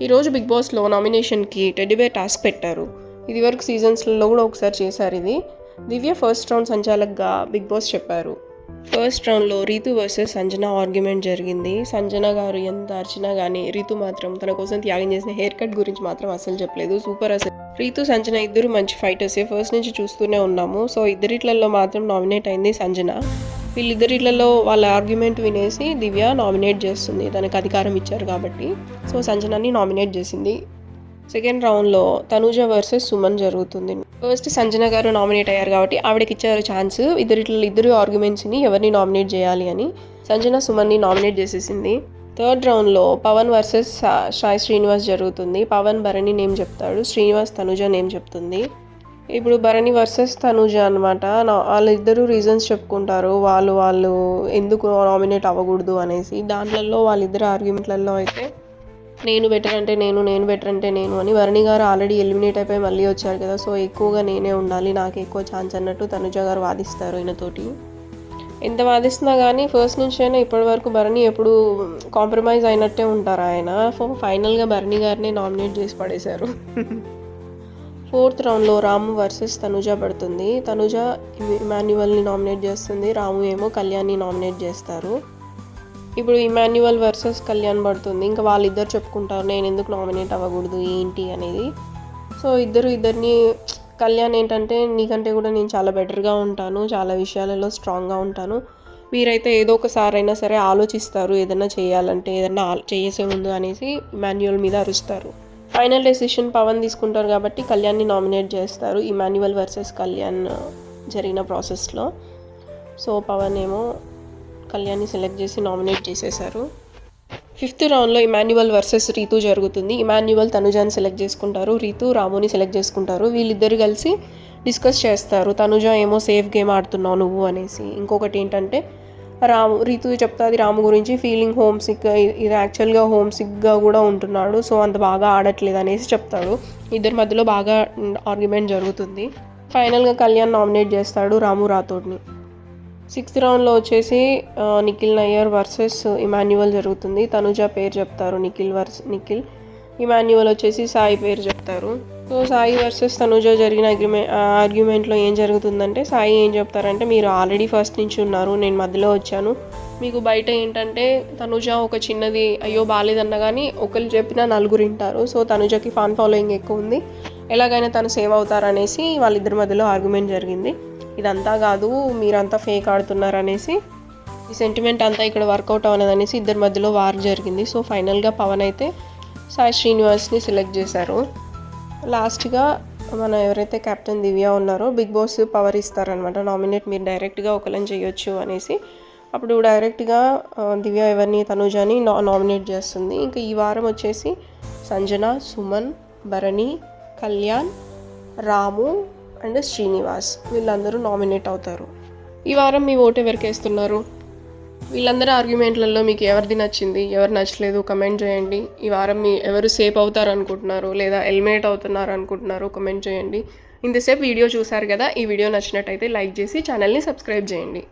ఈరోజు బిగ్ బాస్లో నామినేషన్కి teddy bear task పెట్టారు. ఇది వరకు కూడా ఒకసారి చేశారు ఇది. దివ్య ఫస్ట్ రౌండ్ సంచాలక్గా బిగ్ బాస్ చెప్పారు. ఫస్ట్ రౌండ్లో రీతు వర్సెస్ సంజన ఆర్గ్యుమెంట్ జరిగింది. సంజన గారు ఎంత అర్చినా కానీ రీతు మాత్రం తన కోసం త్యాగం చేసిన హెయిర్ కట్ గురించి మాత్రం అసలు చెప్పలేదు. సూపర్ అసలు. రీతు సంజన ఇద్దరు మంచి ఫైటర్సే. ఫస్ట్ నుంచి చూస్తూనే ఉన్నాము. సో ఇద్దరిట్లలో మాత్రం నామినేట్ అయింది సంజన. వీళ్ళిద్దరిట్లలో వాళ్ళ ఆర్గ్యుమెంట్ వినేసి దివ్య నామినేట్ చేస్తుంది. తనకు అధికారం ఇచ్చారు కాబట్టి. సో సంజనాని నామినేట్ చేసింది. సెకండ్ రౌండ్లో తనూజ వర్సెస్ సుమన్ జరుగుతుంది. ఫస్ట్ సంజన గారు నామినేట్ అయ్యారు కాబట్టి ఆవిడకి ఇచ్చారు ఛాన్స్ ఇద్దరిట్లో ఇద్దరు ఆర్గ్యుమెంట్స్ని ఎవరిని నామినేట్ చేయాలి అని సంజన సుమన్ని నామినేట్ చేసేసింది. థర్డ్ రౌండ్లో పవన్ వర్సెస్ సాయి శ్రీనివాస్ జరుగుతుంది. పవన్ భరణి నేమ్ చెప్తాడు? శ్రీనివాస్ తనుజ నేమ్ చెప్తుంది? ఇప్పుడు భరణి వర్సెస్ తనూజ అనమాట వాళ్ళిద్దరూ రీజన్స్ చెప్పుకుంటారు. వాళ్ళు వాళ్ళు ఎందుకు నామినేట్ అవ్వకూడదు అనేసి. దాంట్లలో వాళ్ళిద్దరు ఆర్గ్యుమెంట్లలో అయితే నేను బెటర్ అంటే నేను నేను బెటర్ అంటే నేను అని వరుణి గారు ఆల్రెడీ ఎలిమినేట్ అయిపోయి మళ్ళీ వచ్చారు కదా. సో ఎక్కువగా నేనే ఉండాలి. నాకు ఎక్కువ ఛాన్స్ అన్నట్టు తనుజ గారు వాదిస్తారు ఈయనతోటి. ఎంత వాదిస్తున్నా కానీ ఫస్ట్ నుంచి అయినా ఇప్పటి వరకు భరణి ఎప్పుడు కాంప్రమైజ్ అయినట్టే ఉంటారు ఆయన. సో ఫైనల్గా భరణి గారిని నామినేట్ చేసి పడేశారు. ఫోర్త్ రౌండ్లో రాము వర్సెస్ తనుజ పడుతుంది. తనుజ ఇమాన్యువల్ని నామినేట్ చేస్తుంది. రాము ఏమో కళ్యాణ్ని నామినేట్ చేస్తారు. ఇప్పుడు ఇమాన్యువల్ వర్సెస్ కళ్యాణ్ పడుతుంది. ఇంకా వాళ్ళిద్దరు చెప్పుకుంటారు నేను ఎందుకు నామినేట్ అవ్వకూడదు? ఏంటి? అనేది. సో ఇద్దరు ఇద్దరిని కళ్యాణ్ ఏంటంటే నీకంటే కూడా నేను చాలా బెటర్గా ఉంటాను చాలా విషయాలలో స్ట్రాంగ్గా ఉంటాను. మీరైతే ఏదో ఒకసారి అయినా సరే ఆలోచిస్తారు ఏదైనా చేయాలంటే ఏదైనా చేసే ముందు అనేసి మాన్యువల్ మీద అరుస్తారు. ఫైనల్ డెసిషన్ పవన్ తీసుకుంటారు కాబట్టి కళ్యాణ్ని నామినేట్ చేస్తారు ఇమాన్యువల్ వర్సెస్ కళ్యాణ్ జరిగిన ప్రాసెస్లో. సో పవన్ ఏమో కళ్యాణ్ని సెలెక్ట్ చేసి నామినేట్ చేసేశారు ఫిఫ్త్ రౌండ్లో ఇమాన్యువల్ వర్సెస్ రీతు జరుగుతుంది. ఇమాన్యువల్ తనుజాని సెలెక్ట్ చేసుకుంటారు. రీతు రాముని సెలెక్ట్ చేసుకుంటారు. వీళ్ళిద్దరు కలిసి డిస్కస్ చేస్తారు. తనుజ ఏమో సేఫ్ గేమ్ ఆడుతున్నావు నువ్వు అనేసి. ఇంకొకటి ఏంటంటే రాము రీతు చెప్తుంది రాము గురించి ఫీలింగ్ హోమ్ సిక్ ఇది యాక్చువల్గా హోమ్ సిక్గా కూడా ఉంటున్నాడు సో అంత బాగా ఆడట్లేదు అనేసి చెప్తాడు. ఇద్దరి మధ్యలో బాగా ఆర్గ్యుమెంట్ జరుగుతుంది. ఫైనల్గా కళ్యాణ్ నామినేట్ చేస్తాడు రాము రాథోడ్ని. సిక్స్త్ రౌండ్లో వచ్చేసి నిఖిల్ నయ్యర్ వర్సెస్ ఇమాన్యువల్ జరుగుతుంది. తనుజ పేరు చెప్తారు నిఖిల్ వర్స్ నిఖిల్. ఇమాన్యువల్ వచ్చేసి సాయి పేరు చెప్తారు. సో సాయి వర్సెస్ తనుజ జరిగిన అగ్రిమెంట్ ఆర్గ్యుమెంట్లో ఏం జరుగుతుందంటే సాయి ఏం చెప్తారంటే మీరు ఆల్రెడీ ఫస్ట్ నుంచి ఉన్నారు నేను మధ్యలో వచ్చాను. మీకు బయట ఏంటంటే తనుజ ఒక చిన్నది అయ్యో బాగాలేదన్న కానీ ఒకరు చెప్పిన నలుగురు వింటారు. సో తనుజకి ఫాన్ ఫాలోయింగ్ ఎక్కువ ఉంది. ఎలాగైనా తను సేవ్ అవుతారనేసి వాళ్ళిద్దరి మధ్యలో ఆర్గ్యుమెంట్ జరిగింది. ఇదంతా కాదు మీరంతా ఫేక్ ఆడుతున్నారు అనేసి ఈ సెంటిమెంట్ అంతా ఇక్కడ వర్కౌట్ అవ్వలేదు అనేసి ఇద్దరి మధ్యలో వార్ జరిగింది. సో ఫైనల్గా పవన్ అయితే సాయి శ్రీనివాస్ని సెలెక్ట్ చేశారు. లాస్ట్గా మన ఎవరైతే కెప్టెన్ దివ్య ఉన్నారో బిగ్ బాస్ పవర్ ఇస్తారనమాట నామినేట్ మీరు డైరెక్ట్గా ఒకళ్ళని చేయొచ్చు అనేసి. అప్పుడు డైరెక్ట్గా దివ్య ఎవరిని తనుజాని నా నామినేట్ చేస్తుంది. ఇంకా ఈ వారం వచ్చేసి సంజన సుమన్ భరణి కళ్యాణ్ రాము అండ్ శ్రీనివాస్ వీళ్ళందరూ నామినేట్ అవుతారు. ఈ వారం మీ ఓటు ఎవరికి వేస్తున్నారు? వీళ్ళందరూ ఆర్గ్యుమెంట్లలో మీకు ఎవరిది నచ్చింది ఎవరు నచ్చలేదు కమెంట్ చేయండి. ఈ వారం మీ ఎవరు సేఫ్ అవుతారు అనుకుంటున్నారు లేదా ఎలిమినేట్ అవుతున్నారు అనుకుంటున్నారు కమెంట్ చేయండి. ఇంతసేపు వీడియో చూసారు కదా ఈ వీడియో నచ్చినట్టయితే లైక్ చేసి ఛానల్ని సబ్స్క్రైబ్ చేయండి.